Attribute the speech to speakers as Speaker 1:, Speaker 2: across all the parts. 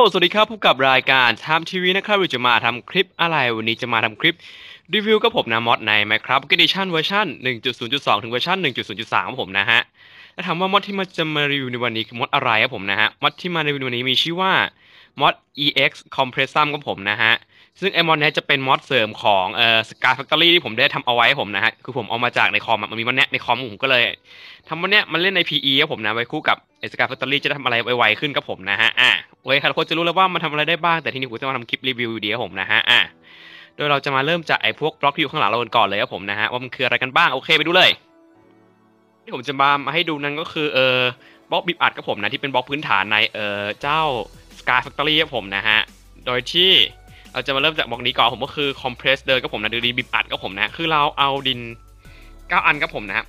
Speaker 1: ลสวัสดีครับพบกับรายการทำทีวีนะครับเราจะมาทำคลิปอะไรวันนี้จะมาทำคลิปรีวิวกับผมนะมอดในไหมครับแกดิชั่นเวอร์ชัน1.0.2 ถึงเวอร์ชัน1.0.3ของผมนะฮะแล้าถามว่ามอดที่มาจะมารีวิวในวันนี้คือมอดอะไรครับผมนะฮะมอดที่มาในวันนี้มีชื่อว่ามอด EX Compressum ของผมนะฮะ ซึ่งไอมอดนี้จะเป็นมอดเสริมของเอ่อ Scar Factory ที่ผมได้ทำเอาไว้ให้ผมนะฮะคือผมเอามาจากในคอมมันมีมันเนี้ยในคอมผมก็เลยทำมันเนี้ยมันเล่นใน PE ครับผมนะไว้คู่กับไอสกา f ฟ c ตอรี่จะทำอะไรไวๆขึ้นกับผมนะฮะอะโอเคครับคนจะรู้แล้วว่ามันทำอะไรได้บ้างแต่ที่นี่ผมจะมาทำคลิปรีวิวอยู่ดีครับผมนะฮะอะโดยเราจะมาเริ่มจากไอพวกบล็อกที่อยู่ข้างหลังเราก่อนเลยครับผมนะฮะว่ามันคืออะไรกันบ้างโอเคไปดูเลยที่ผมจะมามาให้ดูนั้นก็คือเออบล็อกบิบอัดกับผมนะที่เป็นบล็อกพื้นฐานในเออเจ้า Sky Factory ครับผมนะฮะโดยที่ เราจะมาเริ่มจากบล็อกนี้ก่อนผมก็คือ compress เดินกับผมนะดินบิบอัดกับผมนะ คือเราเอาดิน 9 อันกับผมนะ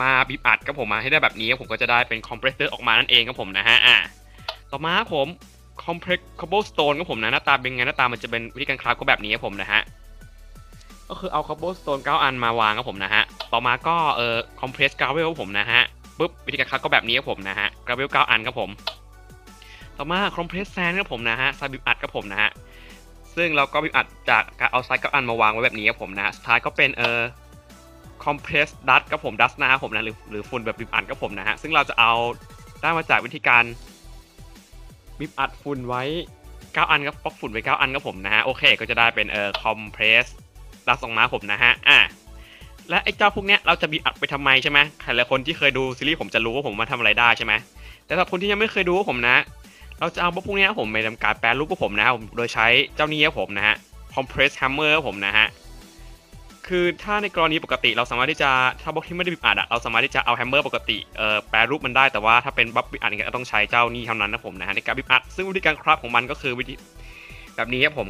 Speaker 1: มาบีบอัดกับผมมาให้ได้แบบนี้ผมก็จะได้เป็นคอมเพรสเตอร์ออกมานั่นเองครับผมนะฮะอ่าต่อมาผมคอมเพรสคาร์บอนสโตนกับผมนะหน้าตาเป็นไงหน้าตามันจะเป็นวิธีการคราฟก็แบบนี้ครับผมนะฮะก็คือเอาคาร์บอนสโตน9อันมาวางครับผมนะฮะต่อมาก็เอ่อคอมเพรสกราเวลครับผมนะฮะปุ๊บวิธีการคราฟก็แบบนี้ครับผมนะฮะกราเวล9อันครับผม ต่อมาคอมเพรสแซนครับผมนะฮะซาบิบอัดครับผมนะฮะ ซึ่งเราก็บิบอัดจากการเอาไซส์9อันมาวางไว้แบบนี้ครับผมนะสุดท้ายก็เป็นเอ่อคอมเพรสดัตกับผมดัสนะผมนะหรือหรือฝุ่นแบบบิบอัดกับผมนะฮะซึ่งเราจะเอาได้มาจากวิธีการบิบอัดฝุ่นไว้ 9 อันกับป๊อกฝุ่นไว้ 9 อันกับผมนะฮะโอเค ก็จะได้เป็นเอ่อคอมเพรสดัสออกมาผมนะฮะอะและไอ้เจ้าพวกเนี้ยเราจะบิบอัดไปทำไมใช่ไหมใครหลายคนที่เคยดูซีรีส์ผมจะรู้ว่าผมมาทำอะไรได้ใช่ไหมแต่สำหรับคนที่ยังไม่เคยดูผมนะ เราจะเอาพวกนี้ผมไปทำการแปลรูปพวกผมนะผมโดยใช้เจ้านี้ครับผมนะฮะคอมเพรสแฮมเมอร์ผมนะฮะ คือถ้าในกรณีปกติเราสามารถที่จะถ้าบล็อกที่ไม่ได้บิบอัดเราสามารถที่จะเอาแฮมเมอร์ปกติเอ่อแปรรูปมันได้แต่ว่าถ้าเป็นบล็อกบิบอัดเนี่ยต้องใช้เจ้านี่เท่านั้นนะผมนะฮะในการบิบอัดซึ่งวิธีการคราฟของมันก็คือวิธีแบบนี้ครับผม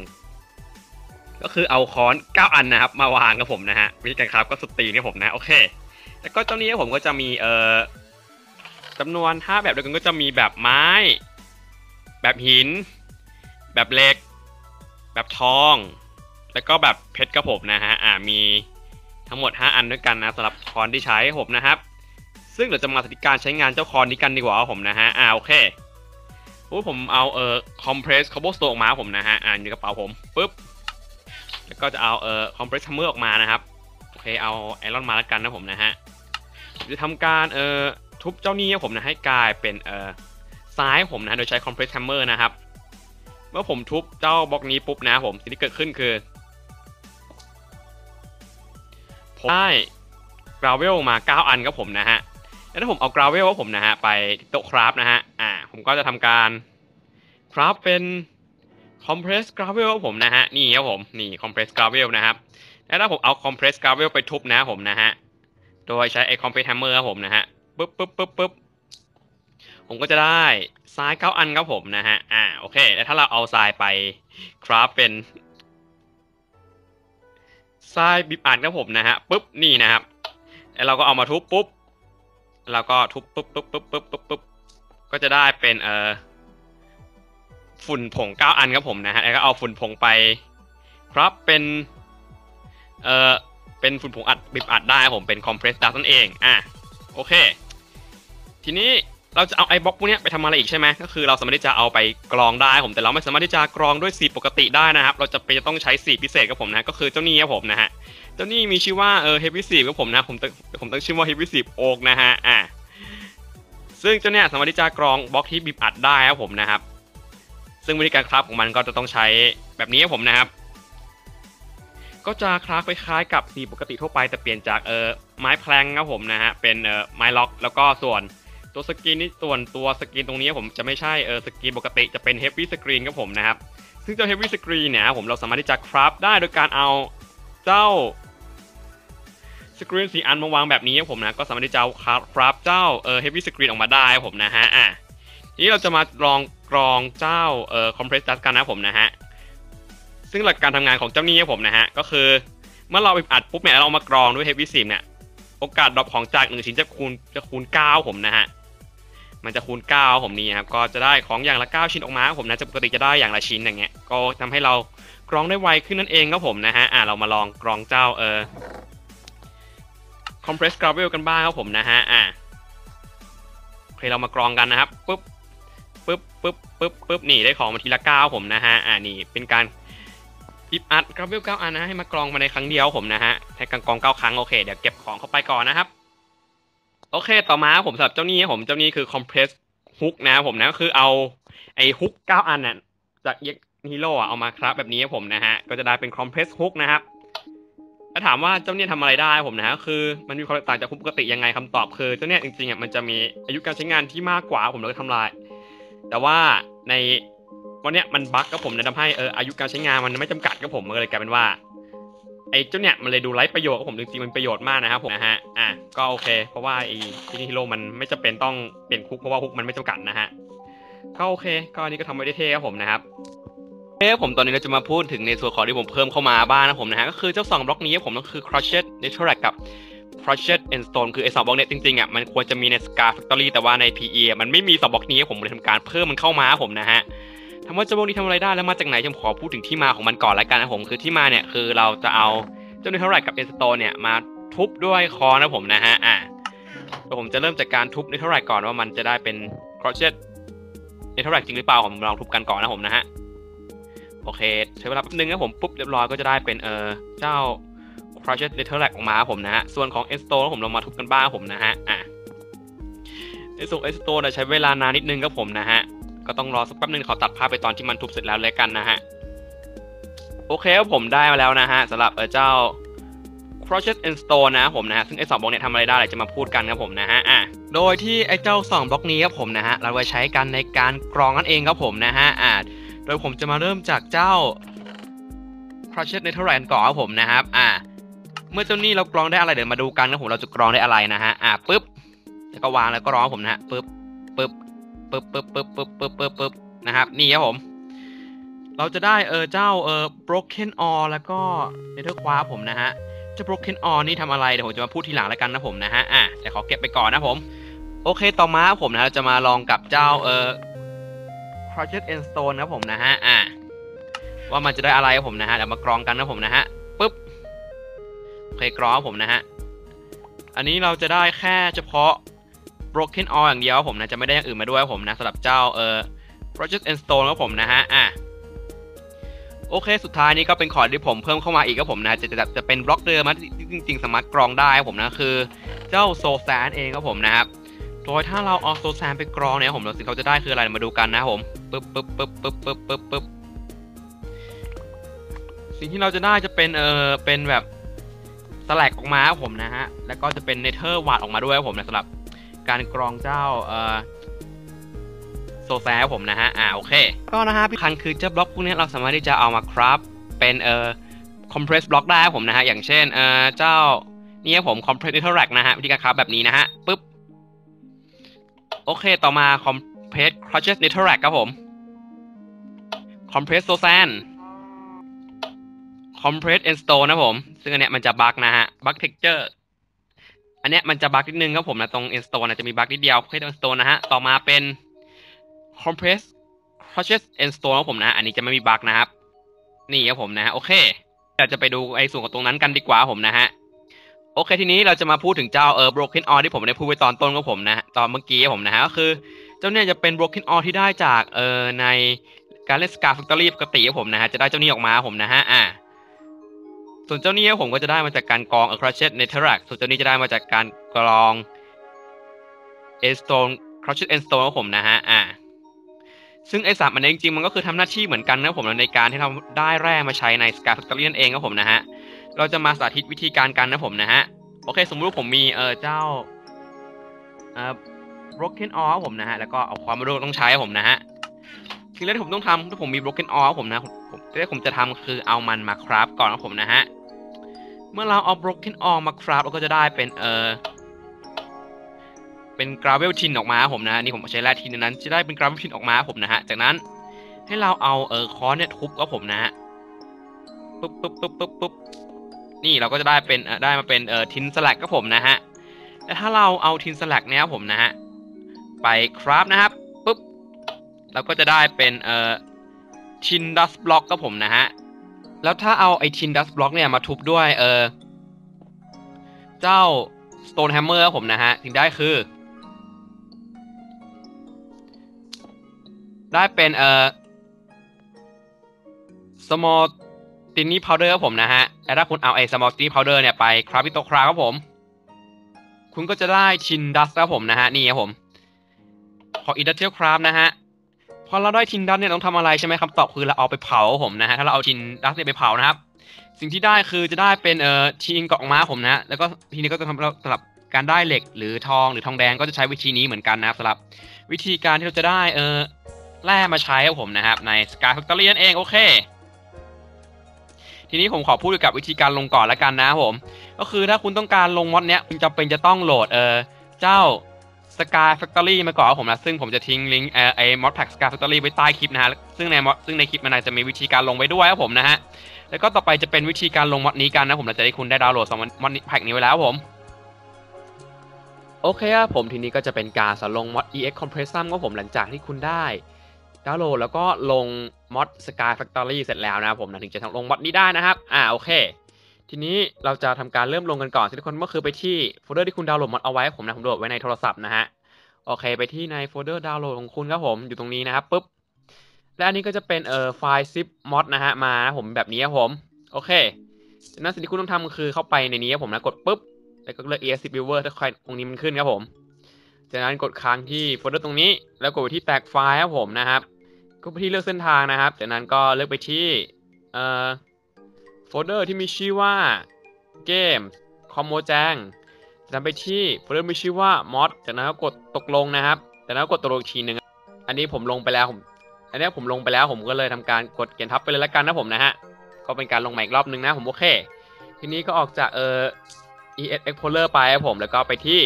Speaker 1: ก็คือเอาค้อน 9 อันนะครับ มาวางกับผมนะฮะวิธีการคราฟก็สุดตีนี่ผมนะโอเค แล้วก็เจ้านี้ผมก็จะมีเอ่อจำนวน5แบบเดียวกันก็จะมีแบบไม้ แบบหิน แบบเหล็ก แบบทอง แล้วก็แบบเพชรกระผมนะฮะ อ่ามีทั้งหมด 5 อันด้วยกันนะสำหรับคอนที่ใช้ผมนะครับ ซึ่งเดี๋ยวจะมาสาธิตการใช้งานเจ้าคอนนี้กันดีกว่าผมนะฮะ อ่าโอเคปุ๊บผมเอาเอ่อคอมเพรสคาร์บอนสโตออกมาผมนะฮะ อ่าอยู่กระเป๋าผมปุ๊บ แล้วก็จะเอาเอ่อคอมเพรสทัมเมอร์ออกมานะครับ โอเคเอาไอรอนมาแล้วกันนะผมนะฮะจะทำการเอ่อทุบเจ้านี้ผมนะให้กลายเป็นเอ่อ ซ้ายผมนะโดยใช้คอมเพรสทัมเมอร์นะครับ เมื่อผมทุบเจ้าบล็อกนี้ปุ๊บนะผมสิ่งที่เกิดขึ้นคือผมได้กราวเวลมา 9 อันครับผมนะฮะ แล้วถ้าผมเอากราวเวลว่าผมนะฮะไปโต๊ะคราฟนะฮะ อ่า ผมก็จะทำการคราฟเป็นคอมเพรสกราเวลผมนะฮะ นี่ครับผม นี่คอมเพรสกราเวลนะครับ แล้วถ้าผมเอาคอมเพรสกราเวลไปทุบนะผมนะฮะ โดยใช้ไอคอมเพรสแฮมเมอร์ครับผมนะฮะ ปึ๊บปึ๊บปึ๊บปึ๊บ ผมก็จะได้ทราย9อันครับผมนะฮะ อ่า โอเค แล้วถ้าเราเอาทรายไปคราฟเป็นทรายบิบอัดครับผมนะฮะปุ๊บนี่นะครับ แล้วเราก็เอามาทุบปุ๊บเราก็ทุบปุ๊บปุ๊บปุ๊บปุ๊บปุ๊บปุ๊บก็จะได้เป็นเอ่อฝุ่นผง9อันครับผมนะฮะ แล้วก็เอาฝุ่นผงไปครับเป็นเอ่อเป็นฝุ่นผงอัดบิบอัดได้ครับผมเป็นคอมเพรสดัสนั่นเอง อะโอเค ทีนี้ เราจะเอาไอ้บล็อกพวกนี้ไปทำอะไรอีกใช่ไหมก็คือเราสามารถที่จะเอาไปกรองได้ผมแต่เราไม่สามารถที่จะกรองด้วยสีปกติได้นะครับ เราจะไปต้องใช้สีพิเศษกับผมนะก็คือเจ้านี้ครับผมนะฮะเจ้านี้มีชื่อว่าเออเฮฟวี่สีกับผมนะผมตั้งผมตั้งชื่อว่าเฮฟวี่สีโอกนะฮะอ่าซึ่งเจ้าเนี้ยสามารถที่จะกรองบล็อกที่บีบอัดได้ครับผมนะครับ ซึ่งวิธีการคราฟของมันก็จะต้องใช้แบบนี้ครับผมนะครับ ก็จะคราฟคล้ายๆกับสีปกติทั่วไปแต่เปลี่ยนจากเออไม้แพลงครับผมนะฮะเป็นเออไม้ล็อก แล้วก็ส่วน ตัวสกรีนนี่ส่วนตัวสกรีนตรงนี้ผมจะไม่ใช่เออสกรีนปกติจะเป็นเฮฟวี่สกรีนครับผมนะครับซึ่งเจ้าเฮฟวี่สกรีนเนี่ยผมเราสามารถที่จะคราฟได้โดยการเอาเจ้าสกรีนสีอันมาวางแบบนี้ครับผมนะก็สามารถที่จะคราฟเจ้าเออเฮฟวี่สกรีนออกมาได้ครับผมนะฮะอะทีนี้เราจะมาลองกรองเจ้าเอ่อคอมเพรสดัสกันนะผมนะฮะซึ่งหลักการทำงานของเจ้านี้ครับผมนะฮะก็คือเมื่อเราไปอัดปุ๊บเนี่ยเรามากรองด้วยเฮฟวี่สีเนี่ยโอกาสดรอปของจากหนึ่งชิ้นจะคูณจะคูณ9ผมนะฮะ มันจะคูณ9ผมนี่ครับก็จะได้ของอย่างละ 9 ชิ้นออกมาครับผมนะจะปกติจะได้อย่างละชิ้นอย่างเงี้ยก็ทำให้เรากรองได้ไวขึ้นนั่นเองครับผมนะฮะอ่าเรามาลองกรองเจ้าเอ่อ compress gravel กันบ้างครับผมนะฮะอ่าโอเคเรามากรองกันนะครับปุ๊บปึ๊บปึ๊บปึ๊บปึ๊บนี่ได้ของมาทีละเก้าผมนะฮะอ่านี่เป็นการอิบอัดกราเวลเก้าอันนะให้มากรองมาในครั้งเดียวผมนะฮะให้กังกรองเก้าครั้งโอเคเดี๋ยวเก็บของเข้าไปก่อนนะครับ โอเค ต่อมาผมสำหรับเจ้านี้ผมเจ้านี้คือ compress hook นะผมนะก็คือเอาไอ้ฮุกเก้าอันน่ะจากเย็กฮีโร่เอามาครับแบบนี้ผมนะฮะ ก็จะได้เป็น compress hook นะครับถ้าถามว่าเจ้าเนี่ยทำอะไรได้ผมนะคือมันมีความแตกต่างจากฮุกปกติยังไงคำตอบคือเจ้าเนี่ยจริงๆอะมันจะมีอายุการใช้งานที่มากกว่าผมเลยทำลาย แต่ว่าในวันเนี้ยมันบั๊กกับผมนะทำให้เอออายุการใช้งานมันไม่จำกัดกับผมเลยกลายเป็นว่า ไอ้เจ้าเนี่ยมันเลยดูไร้ประโยชน์กับผมจริงๆมันประโยชน์มากนะครับผมนะฮะอะก็โอเค เพราะว่าไอ้ที่นี่ฮีโร่มันไม่จำเป็นต้องเปลี่ยนคุกเพราะว่าคุกมันไม่จำกัดนะฮะก็โอเคก็อันนี้ก็ทำไว้ได้เท่ครับผมนะครับเอ้ผมตอนนี้เราจะมาพูดถึงในส่วนของที่ผมเพิ่มเข้ามาบ้างนะผมนะฮะก็คือเจ้าสองบล็อกนี้ผมก็คือ Crushed Netherrack กับ Crushed Endstone คือไอ้สองบล็อกเนี้ยจริงๆอะมันควรจะมีใน Scar Factory แต่ว่าใน PE อะมันไม่มีสองบล็อกนี้ผมเลยทำการเพิ่มมันเข้ามาผมนะฮะ ถามว่าเจ้าพวกนี้ทำอะไรได้แล้วมาจากไหนผมขอพูดถึงที่มาของมันก่อนล้วกันนะผมคือที่มาเนี่ยคือเราจะเอาเจ้าเนเธอร์ไรกับเอสโตเนี่ยมาทุบด้วยคอนะผมนะฮะอะผมจะเริ่มจากการทุบเนเธอร์ไรก่อนว่ามันจะได้เป็นครอเชตเนเธอร์ไรจริงหรือเปล่าผมลองทุบกันก่อนนะผมนะฮะโอเคใช้เวลาแป๊บนึงนะผมปุ๊บเรียบร้อยก็จะได้เป็นเออเจ้าครอเชตเนเธอร์ไรออกมาผมนะฮะส่วนของเอสโตผมลองมาทุบกันบ้างผมนะฮะอะในส่วนเอสโตใช้เวลานานนิดนึงครับผมนะฮะ ก็ต้องรอสักแป๊บนึงขอตัดภาพไปตอนที่มันทุบเสร็จแล้วเลยกันนะฮะ โอเคครับผมได้มาแล้วนะฮะสำหรับเออเจ้า Crochet and Stone นะผมนะฮะซึ่งไอ้สองบล็อกเนี่ยทำอะไรได้จะมาพูดกันครับผมนะฮะอะโดยที่ไอ้เจ้าสองบล็อกนี้ครับผมนะฮะเราไว้ใช้กันในการกรองนั่นเองครับผมนะฮะอะโดยผมจะมาเริ่มจากเจ้า Crochet Netherrack ก่อนครับผมนะครับอะเมื่อเจ้านี้เรากรองได้อะไรเดี๋ยวมาดูกันนะผมเราจะกรองได้อะไรนะฮะอะปึ๊บแล้วก็วางแล้วก็ร้องผมนะฮะปึ๊บปึ๊บ ปึ๊บปึ๊บปึ๊บปึ๊บปึ๊บปึ๊บปึ๊บนะครับนี่ครับผม เราจะได้เออเจ้าเออ broken ore แล้วก็ nether quartz ผมนะฮะเจ้า broken ore นี่ทำอะไรเดี๋ยวผมจะมาพูดทีหลังแล้วกันนะผมนะฮะอะแต่ขอเก็บไปก่อนนะผม โอเคต่อมาผมนะจะมาลองกับเจ้าเออ crushed and stone นะผมนะฮะอะว่ามันจะได้อะไรครับผมนะฮะเดี๋ยวมากรองกันนะผมนะฮะปึ๊บโอเคกรองผมนะฮะอันนี้เราจะได้แค่เฉพาะ broken all อย่างเดียวผมนะจะไม่ได้อย่างอื่นมาด้วยผมนะสำหรับเจ้าเอ่อ project and stone ครับผมนะฮะอะโอเค สุดท้ายนี้ก็เป็นคอร์ดที่ผมเพิ่มเข้ามาอีกครับผมนะ จะจะจะเป็นบล็อกเดิมนะที่จริง ๆ สามารถกรองได้ครับผมนะคือเจ้าโซแซนเองครับผมนะครับโดยถ้าเราเอาโซแซนไปกรองเนี่ยผมเราสิ่งเขาจะได้คืออะไรมาดูกันนะผมปึ๊บปึ๊บปึ๊บปึ๊บปึ๊บปึ๊บปึ๊บสิ่งที่เราจะได้จะเป็นเออเป็นแบบสแลกออกมาครับผมนะฮะแล้วก็จะเป็นเนเธอร์วาดออกมาด้วยครับผมนะสำหรับ การกรองเจ้าเอ่อโซแซผมนะฮะ อ่าโอเค ก็นะฮะพี่คันคือเจ้าบล็อกพวกนี้เราสามารถที่จะเอามาคราฟเป็นเอ่อคอมเพรสบล็อกได้ผมนะฮะ อย่างเช่นเอ่อเจ้านี่ผมคอมเพรสเนเธอร์แรกนะฮะวิธีการคราฟแบบนี้นะฮะปึ๊บโอเคต่อมาคอมเพรสครอชเชสเนเธอร์แรกครับผมคอมเพรสโซแซนคอมเพรสเอนสโตนะผม ซึ่งอันเนี้ยมันจะบั๊กนะฮะบั๊กเท็กเจอร์ อันเนี้ยมันจะบั๊กนิดนึงครับผมนะตรง install นะจะมีบั๊กนิดเดียวเพื่อ install นะฮะต่อมาเป็น compress crushes install ครับผมนะ อันนี้จะไม่มีบั๊กนะครับ นี่ครับผมนะโอเคเราจะไปดูไอ้ส่วนของตรงนั้นกันดีกว่าผมนะฮะโอเคทีนี้เราจะมาพูดถึงเจ้าเออ broken ore ที่ผมได้พูดไว้ตอนต้นของผมนะตอนเมื่อกี้ผมนะฮะก็คือเจ้าเนี่ยจะเป็น broken ore ที่ได้จากเออในการเล่น scar factory ปกติครับผมนะฮะจะได้เจ้านี้ออกมาผมนะฮะอ่า ส่วนเจ้านี้ผมก็จะได้มาจากการกรอง a c r u s h e d Netherrack ส่วนเจ้านี้จะได้มาจากการกรอง e s t o n e Crushed e n Stone ของผมนะฮะอ่าซึ่งไอสามอันนี้จริงๆมันก็คือทำหน้าที่เหมือนกันนะผมในการที่เราได้แร่มาใช้ใน Scar Factory นั่นเองครับผมนะฮะเราจะมาสาธิตวิธีการกันนะผมนะฮะโอเค สมมติว่าผมมีเออเจ้าเอ่อ broken ore ผมนะฮะแล้วก็เอาความรู้ต้องใช้ผมนะฮะสิ่งแรกที่ผมต้องทำถ้าผมมี broken ore ผมนะผมผมสิ่งแรกผมจะทำคือเอามันมาคราฟก่อนนะผมนะฮะ เมื่อเราเอา broken ore มาคราฟเราก็จะได้เป็นเออเป็น gravel tin ออกมาผมนะนี่ผมใช้แร่ทินนั้น จะได้เป็น gravel tin ออกมาผมนะฮะจากนั้นให้เราเอาเออคอนเนี่ยทุบก็ผมนะฮะปุ๊บปุ๊บปุ๊บปุ๊บปุ๊บนี่เราก็จะได้เป็นเออได้มาเป็นเออทินสลักก็ผมนะฮะและถ้าเราเอาทินสลักเนี้ยผมนะฮะไปคราฟนะครับปุ๊บเราก็จะได้เป็นเออทินดัสบล็อกก็ผมนะฮะ แล้วถ้าเอาไอทินดัสบล็อกเนี่ยมาทุบด้วยเออเจ้า Stone Hammer ผมนะฮะสิ่งได้คือ ได้เป็นเอ่อ small tiny powder ครับผมนะฮะแต่ถ้าคุณเอาไอ้ small tiny powder เนี่ยไปคราฟที่โตคราครับผม คุณก็จะได้ชินดัสครับผมนะฮะ นี่ครับผมพอ industrial craft นะฮะ อเราได้ทินดัสเนี่ยต้องทำอะไรใช่ไหมคำตอบคือเราเอาไปเผาผมนะฮะถ้าเราเอาทินดัสเนี่ยไปเผานะครับ สิ่งที่ได้คือจะได้เป็นเอ่อทีนเกาะม้าผมนะ แล้วก็ทีนี้ก็จะทำเราสำหรับการได้เหล็กหรือทองหรือทองแดงก็จะใช้วิธีนี้เหมือนกันนะครับสำหรับวิธีการที่เราจะได้เออแร่มาใช้ครับผมนะครับ ใน Sky Factory นั่นเองโอเค ทีนี้ผมขอพูดเกี่ยวกับวิธีการลงก่อนล้วกันนะผม ก็คือถ้าคุณต้องการลงมอดเนี้ยคุณจำเป็นจะต้องโหลดเออเจ้า Sky Factory มาก่อนผมนะ ซึ่งผมจะทิ้งลิงก์ไอ้มอดแพ็ก Sky Factory ไว้ใต้คลิปนะฮะ ซึ่งในมอซึ่งในคลิปมันจะมีวิธีการลงไว้ด้วยครับผมนะฮะ แล้วก็ต่อไปจะเป็นวิธีการลงมอดนี้กันนะผมหลังจากที่คุณได้ดาวน์โหลดสองมอดแพ็กนี้ไว้แล้วผมโอเคครับผมทีนี้ก็จะเป็นการสอนลงมอด EX Compressum ก็ผมหลังจากที่คุณได้ดาวน์โหลดแล้วก็ลงมอด Sky Factory เสร็จแล้วนะครับผมนะถึงจะทำลงมอดนี้ได้นะครับ อ่าโอเค ทีนี้เราจะทำการเริ่มลงกันก่อนทุกคนก็คือไปที่โฟลเดอร์ที่คุณดาวน์โหลดมอดเอาไว้ผมนะผมโหลดไว้ในโทรศัพท์นะฮะโอเค ไปที่ในโฟลเดอร์ดาวน์โหลดของคุณครับผมอยู่ตรงนี้นะครับปุ๊บและอันนี้ก็จะเป็นเอ่อไฟล์ zip mod นะฮะมาผมแบบนี้ครับผมโอเคนั้นสิ่งที่คุณต้องทำคือเข้าไปในนี้ครับผมนะกดปุ๊บแล้วก็เลือก ESC Viewer ถ้าใครตรงนี้มันขึ้นครับผม จากนั้นกดค้างที่โฟลเดอร์ตรงนี้ แล้วกดไปที่แตกไฟล์ครับผมนะครับก็ไปที่เลือกเส้นทางนะครับ จากนั้นก็เลือกไปที่เอ่อ โฟลเดอร์ที่มีชื่อว่าเกมคอมโมแจงจากนั้นไปที่โฟลเดอร์มีชื่อว่า mod จากนั้นก็กดตกลงนะครับจากนั้นก็กดตกลงอีกทีหนึ่งอันนี้ผมลงไปแล้วผมอันนี้ผมลงไปแล้วผมก็เลยทำการกดเขียนทับไปเลยล้วกันนะผมนะฮะก็เป็นการลงใหม่อีกรอบนึงนะผมโอเค ทีนี้ก็ออกจากเอ่อ ES Explorer ไปครับผมแล้วก็ไปที่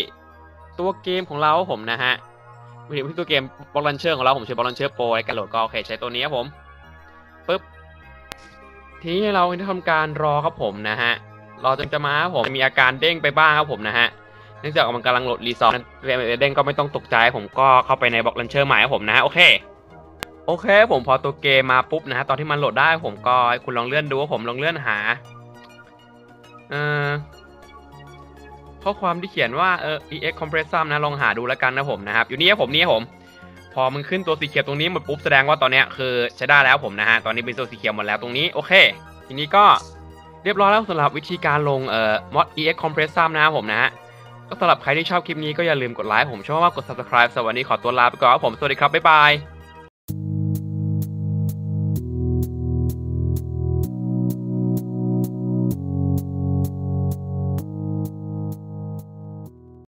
Speaker 1: ตัวเกมของเราผมนะฮะไปถึงที่ตัวเกม Block Launcher ของเราผมใช้ Block Launcher Pro ในการโหลดก็โอเคใช้ตัวนี้ครับผมปึ๊บ ทีนี้เราจะทำการรอครับผมนะฮะรอจนจะมาผมมีอาการเด้งไปบ้างครับผมนะฮะเนื่องจากมันกำลังโหลดรีซอร์เด้งก็ไม่ต้องตกใจผมก็เข้าไปใน Block Launcher ใหม่ครับผมนะฮะโอเคโอเคผมพอตัวเกมมาปุ๊บนะฮะตอนที่มันโหลดได้ผมก็คุณลองเลื่อนดูว่าผมลองเลื่อนหาเอ่อข้อความที่เขียนว่าเออ ex compressum นะลองหาดูแล้วกันนะผมนะครับอยู่นี่ครับผมนี่ครับผม พอมันขึ้นตัวสีเขียวตรงนี้หมดปุ๊บแสดงว่าตอนเนี้ยคือใช้ได้แล้วผมนะฮะตอนนี้เป็นตัวสีเขียวหมดแล้วตรงนี้โอเค ทีนี้ก็เรียบร้อยแล้วสำหรับวิธีการลงเอ่อ mod ex compressum นะครับผมนะฮะก็สำหรับใครที่ชอบคลิปนี้ก็อย่าลืมกดไลค์ผมชอบมากกด subscribe สวัสดีขอตัวลาไปก่อนครับผมสวัสดีครับบ๊ายบาย